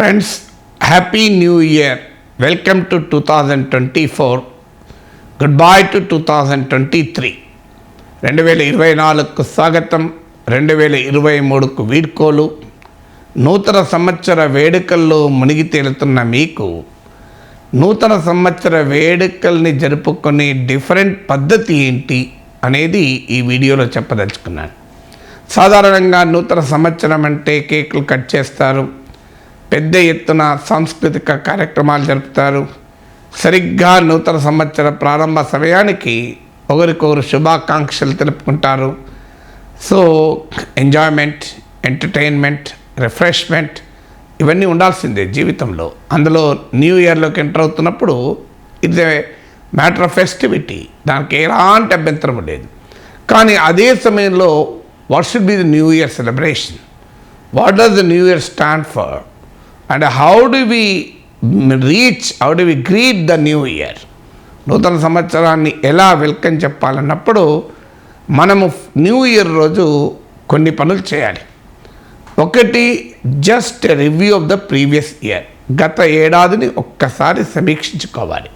Friends happy new year welcome to two thousand twenty four goodbye to two thousand twenty three రెండు వేల ఇరవై నాలుగుకు స్వాగతం. రెండు వేల ఇరవై మూడుకు వీడ్కోలు. నూతన సంవత్సర వేడుకల్లో మునిగి తేలుతున్న మీకు నూతన సంవత్సర వేడుకల్ని జరుపుకునే డిఫరెంట్ పద్ధతి ఏంటి అనేది ఈ వీడియోలో చెప్పదలుచుకున్నాను. సాధారణంగా నూతన సంవత్సరం అంటే కేకులు కట్ చేస్తారు పెద్ద ఎత్తున సాంస్కృతిక కార్యక్రమాలు జరుపుతారు. సరిగ్గా నూతన సంవత్సర ప్రారంభ సమయానికి ఒకరికొకరు శుభాకాంక్షలు తెలుపుకుంటారు. సో ఎంజాయ్మెంట్ ఎంటర్టైన్మెంట్ రిఫ్రెష్మెంట్ ఇవన్నీ ఉండాల్సిందే జీవితంలో. అందులో న్యూ ఇయర్లోకి ఎంటర్ అవుతున్నప్పుడు it's a matter of festivity. దానికి ఎలాంటి అభ్యంతరం లేదు. కానీ అదే సమయంలో what should be the new year celebration? What does the new year stand for? And how do we reach how do we greet the new year నూతన సంవత్సరాన్ని ఎలా వెల్కమ్ చెప్పాలన్నప్పుడు మనము న్యూ ఇయర్ రోజు కొన్ని పనులు చేయాలి. ఒకటి just review of the previous year గత ఏడాదిని ఒక్కసారి సమీక్షించుకోవాలి.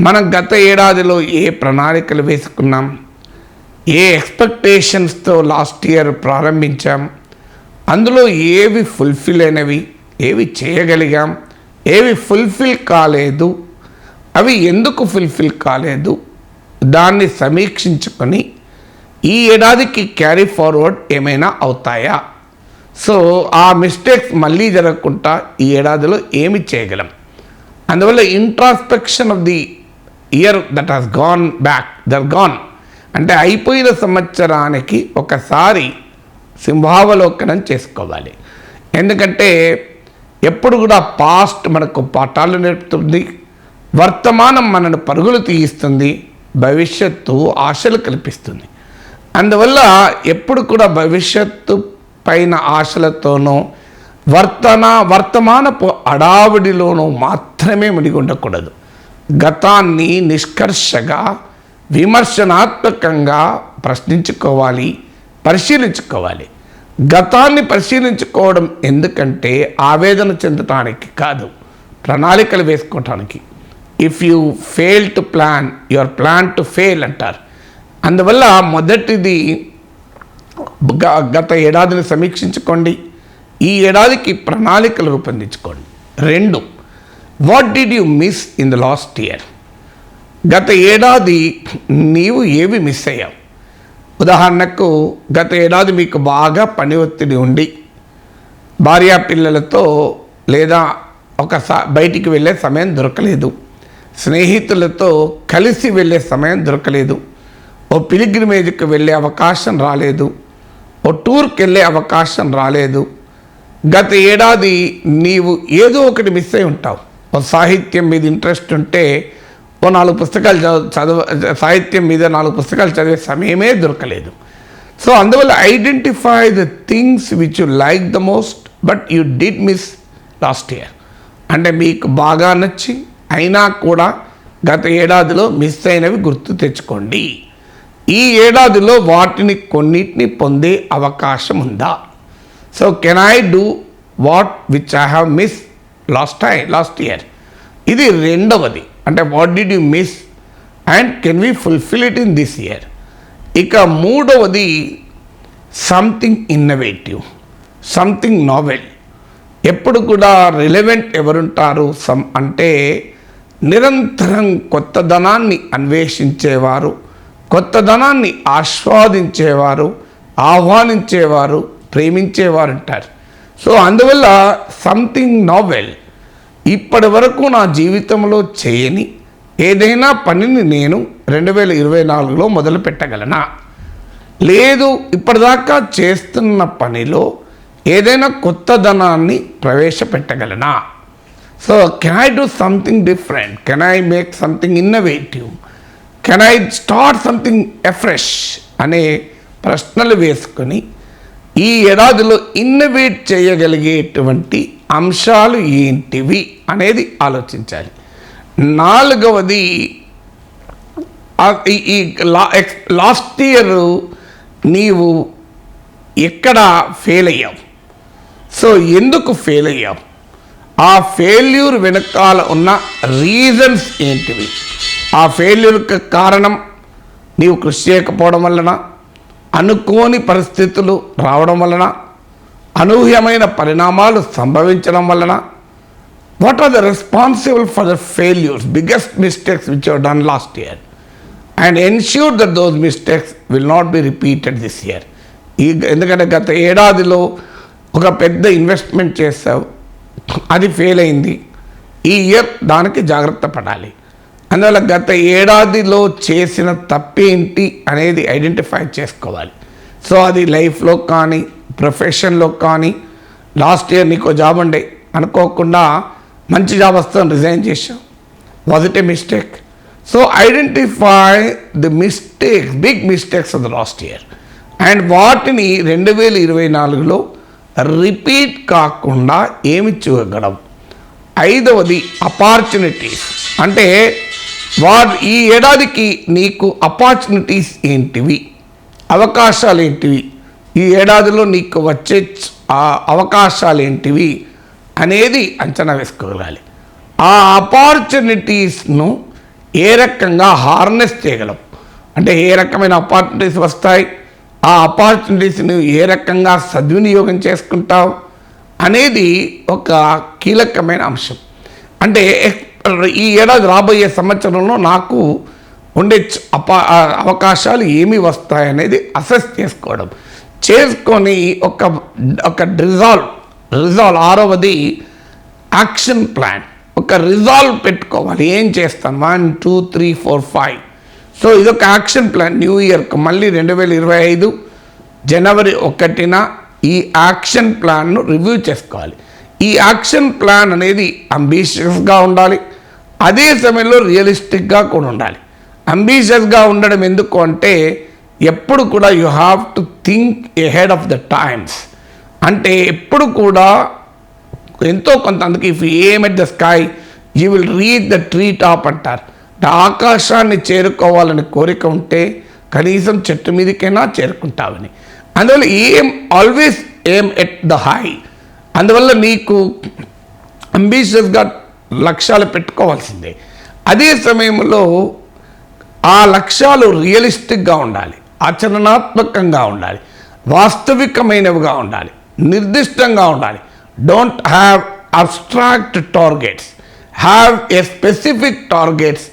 మనం గత ఏడాదిలో ఏ ప్రణాళికలు వేసుకున్నాం? ఏ ఎక్స్పెక్టేషన్స్తో లాస్ట్ ఇయర్ ప్రారంభించాం? అందులో ఏవి ఫుల్ఫిల్ అయినవి? ఏవి చేయగలిగాం ఏవి ఫుల్ఫిల్ కాలేదు అవి ఎందుకు ఫుల్ఫిల్ కాలేదు దాన్ని సమీక్షించుకొని ఈ ఏడాదికి క్యారీ ఫార్వర్డ్ ఏమైనా అవుతాయా? సో ఆ మిస్టేక్స్ మళ్ళీ జరగకుండా ఈ ఏడాదిలో ఏమి చేయగలం? అందువల్ల introspection of the year that has gone back there gone అంటే అయిపోయిన సంవత్సరానికి ఒకసారి సింహావలోకనం చేసుకోవాలి. ఎందుకంటే ఎప్పుడు కూడా పాస్ట్ మనకు పాఠాలు నేర్పుతుంది వర్తమానం మనను పరుగులు తీయిస్తుంది భవిష్యత్తు ఆశలు కల్పిస్తుంది. అందువల్ల ఎప్పుడు కూడా భవిష్యత్తు పైన ఆశలతోనూ వర్తన వర్తమానపు అడావిడిలోనూ మాత్రమే మునిగి ఉండకూడదు. గతాన్ని నిష్కర్షగా విమర్శనాత్మకంగా ప్రశ్నించుకోవాలి పరిశీలించుకోవాలి. గతాన్ని పరిశీలించుకోవడం ఎందుకంటే ఆవేదన చెందటానికి కాదు ప్రణాళికలు వేసుకోవటానికి. If you fail to plan you plan to fail అంటారు. అందువల్ల మొదటిది గత ఏడాదిని సమీక్షించుకోండి. ఈ ఏడాదికి ప్రణాళికలు రూపొందించుకోండి. రెండు what did you miss in the last year గత ఏడాది నీవు ఏవి మిస్ అయ్యావు? ఉదాహరణకు గత ఏడాది మీకు బాగా పని ఒత్తిడి ఉండి భార్యా పిల్లలతో లేదా ఒక బయటికి వెళ్ళే సమయం దొరకలేదు. స్నేహితులతో కలిసి వెళ్ళే సమయం దొరకలేదు. ఓ పిలిగ్రిమేజ్కి వెళ్ళే అవకాశం రాలేదు. ఓ టూర్కి వెళ్ళే అవకాశం రాలేదు. గత ఏడాది నీవు ఏదో ఒకటి మిస్ అయి ఉంటావు. ఓ సాహిత్యం మీద ఇంట్రెస్ట్ ఉంటే ఓ నాలుగు పుస్తకాలు చదువు చదవ సాహిత్యం మీద నాలుగు పుస్తకాలు చదివే సమయమే దొరకలేదు. సో అందువల్ల identify the things which you like the most but you did miss last year. అంటే మీకు బాగా నచ్చి అయినా కూడా గత ఏడాదిలో మిస్ అయినవి గుర్తు తెచ్చుకోండి. ఈ ఏడాదిలో వాటిని కొన్నిటిని పొందే అవకాశం ఉందా? So can I do what which I have miss last time last year ఇది రెండవది. అంటే what did you miss and can we fulfil it in this year ఇక మూడవది సంథింగ్ ఇన్నోవేటివ్ సంథింగ్ నావెల్ ఎప్పుడు కూడా రిలవెంట్ ఎవరుంటారు? సమ్ అంటే నిరంతరం కొత్తదనాన్ని అన్వేషించేవారు కొత్తదనాన్ని ఆస్వాదించేవారు ఆహ్వానించేవారు ప్రేమించేవారు అంటారు సో అందువల్ల సంథింగ్ నావెల్ ఇప్పటి వరకు నా జీవితంలో చేయని ఏదైనా పనిని నేను రెండు వేల ఇరవై నాలుగులో మొదలు పెట్టగలనా? లేదు ఇప్పటిదాకా చేస్తున్న పనిలో ఏదైనా కొత్త ధనాన్ని ప్రవేశపెట్టగలనా? So can I do something different can I make something innovative can I start something afresh అనే ప్రశ్నలు వేసుకొని ఈ ఏడాదిలో ఇన్నోవేట్ చేయగలిగేటువంటి అంశాలు ఏంటివి అనేది ఆలోచించాలి. నాలుగవది ఈ- లా లాస్ట్ ఇయర్ నీవు ఎక్కడ ఫెయిల్ అయ్యావు? సో ఎందుకు ఫెయిల్ అయ్యావు? ఆ ఫెయిల్యూర్ వెనకాల ఉన్న రీజన్స్ ఏంటివి? ఆ ఫెయిల్యూర్కి కారణం నీవు కృషి చేయకపోవడం వలన అనుకోని పరిస్థితులు రావడం వలన అనూహ్యమైన పరిణామాలు సంభవించడం వలన what are the responsible for the failures biggest mistakes which are done last year and ensure that those mistakes will not be repeated this year ఈ ఎందుకంటే గత ఏడాదిలో ఒక పెద్ద ఇన్వెస్ట్మెంట్ చేసావు అది ఫెయిల్ అయింది. ఈ ఇయర్ దానికి జాగ్రత్త పడాలి. అందువల్ల గత ఏడాదిలో చేసిన తప్పేంటి అనేది ఐడెంటిఫై చేసుకోవాలి. సో అది లైఫ్లో కానీ ప్రొఫెషన్లో కానీ లాస్ట్ ఇయర్ నీకు జాబ్ ఉండే అనుకోకుండా మంచి జాబ్ వస్తాను రిజైన్ చేసాం was it a mistake so identify the mistakes big mistakes of the last year and వాటిని రెండు వేల ఇరవై నాలుగులో రిపీట్ కాకుండా ఏమి చూడగలం ఐదవది అపార్చునిటీస్ అంటే వారు ఈ ఏడాదికి నీకు అపార్చునిటీస్ ఏంటివి? అవకాశాలు ఏంటివి ఈ ఏడాదిలో నీకు వచ్చే ఆ అవకాశాలు ఏంటివి అనేది అంచనా వేసుకోగలగాలి ఆ అపార్చునిటీస్ను ఏ రకంగా హార్నెస్ చేయగలం? అంటే ఏ రకమైన అపార్చునిటీస్ వస్తాయి? ఆ అపార్చునిటీస్ని ఏ రకంగా సద్వినియోగం చేసుకుంటావు? అనేది ఒక కీలకమైన అంశం. అంటే ఈ ఏడాది రాబోయే సంవత్సరంలో నాకు ఉండే అపా అవకాశాలు ఏమి వస్తాయి అనేది అసెస్ చేసుకోవడం. చేసుకొని ఒక ఒక రిజాల్వ్ రిజాల్వ్ ఆరవది యాక్షన్ ప్లాన్ ఒక రిజాల్వ్ పెట్టుకోవాలి. ఏం చేస్తాను? One two three four five. So ఇదొక యాక్షన్ ప్లాన్ న్యూ ఇయర్కి. మళ్ళీ రెండు వేల ఇరవై ఐదు జనవరి ఒకటిన ఈ యాక్షన్ ప్లాన్ను రివ్యూ చేసుకోవాలి. ఈ యాక్షన్ ప్లాన్ అనేది అంబీషియస్గా ఉండాలి. అదే సమయంలో రియలిస్టిక్గా కూడా ఉండాలి అంబీషియస్గా ఉండడం ఎందుకు అంటే ఎప్పుడు కూడా you have to think ahead of the times అంటే ఎప్పుడు కూడా ఎంతో కొంత అందుకే if aim at the sky you will reach the tree top అంటారు. ఆకాశాన్ని చేరుకోవాలని కోరిక ఉంటే కనీసం చెట్టు మీదకైనా చేరుకుంటావని. అందువల్ల ఏం ఆల్వేస్ ఏమ్ ఎట్ ద హై అందువల్ల నీకు అంబీషియస్గా లక్ష్యాలు పెట్టుకోవాల్సిందే. అదే సమయంలో ఆ లక్ష్యాలు రియలిస్టిక్గా ఉండాలి ఆచరణాత్మకంగా ఉండాలి వాస్తవికమైనవిగా ఉండాలి నిర్దిష్టంగా ఉండాలి. Don't have abstract targets have a specific targets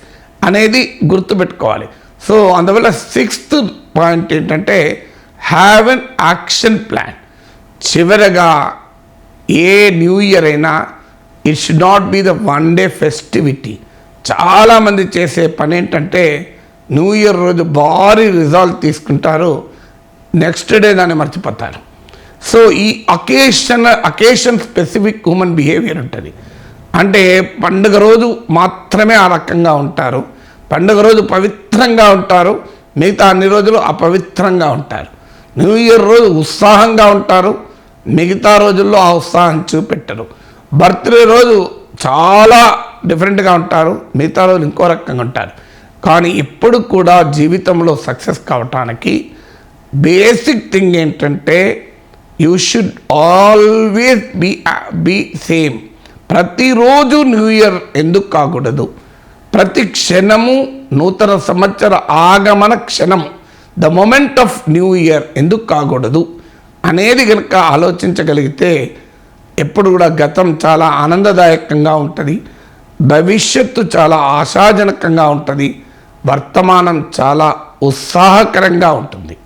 అనేది గుర్తుపెట్టుకోవాలి. సో అందువల్ల సిక్స్త్ పాయింట్ ఏంటంటే హ్యావ్ ఎన్ యాక్షన్ ప్లాన్ చివరగా ఏ న్యూ ఇయర్ అయినా it should not be the one day festivity చాలామంది చేసే పని ఏంటంటే న్యూ ఇయర్ రోజు భారీ రిజల్ట్ తీసుకుంటారు నెక్స్ట్ డే దాన్ని మర్చిపోతారు. సో ఈ occasion occasion specific human behaviour ఉంటుంది. అంటే పండుగ రోజు మాత్రమే ఆ రకంగా ఉంటారు. పండుగ రోజు పవిత్రంగా ఉంటారు. మిగతా అన్ని రోజులు అపవిత్రంగా ఉంటారు. న్యూ ఇయర్ రోజు ఉత్సాహంగా ఉంటారు. మిగతా రోజుల్లో ఆ ఉత్సాహం చూపెట్టరు. బర్త్డే రోజు చాలా డిఫరెంట్గా ఉంటారు మిగతా రోజులు ఇంకో రకంగా ఉంటారు. కానీ ఇప్పుడు కూడా జీవితంలో సక్సెస్ కావటానికి బేసిక్ థింగ్ ఏంటంటే you should always be be same. ప్రతిరోజు న్యూ ఇయర్ ఎందుకు కాకూడదు? ప్రతి క్షణము నూతన సంవత్సర ఆగమన క్షణం the moment of new year ఎందుకు కాకూడదు? అనేది కనుక ఆలోచించగలిగితే ఎప్పుడు కూడా గతం చాలా ఆనందదాయకంగా ఉంటుంది. భవిష్యత్తు చాలా ఆశాజనకంగా ఉంటుంది. వర్తమానం చాలా ఉత్సాహకరంగా ఉంటుంది.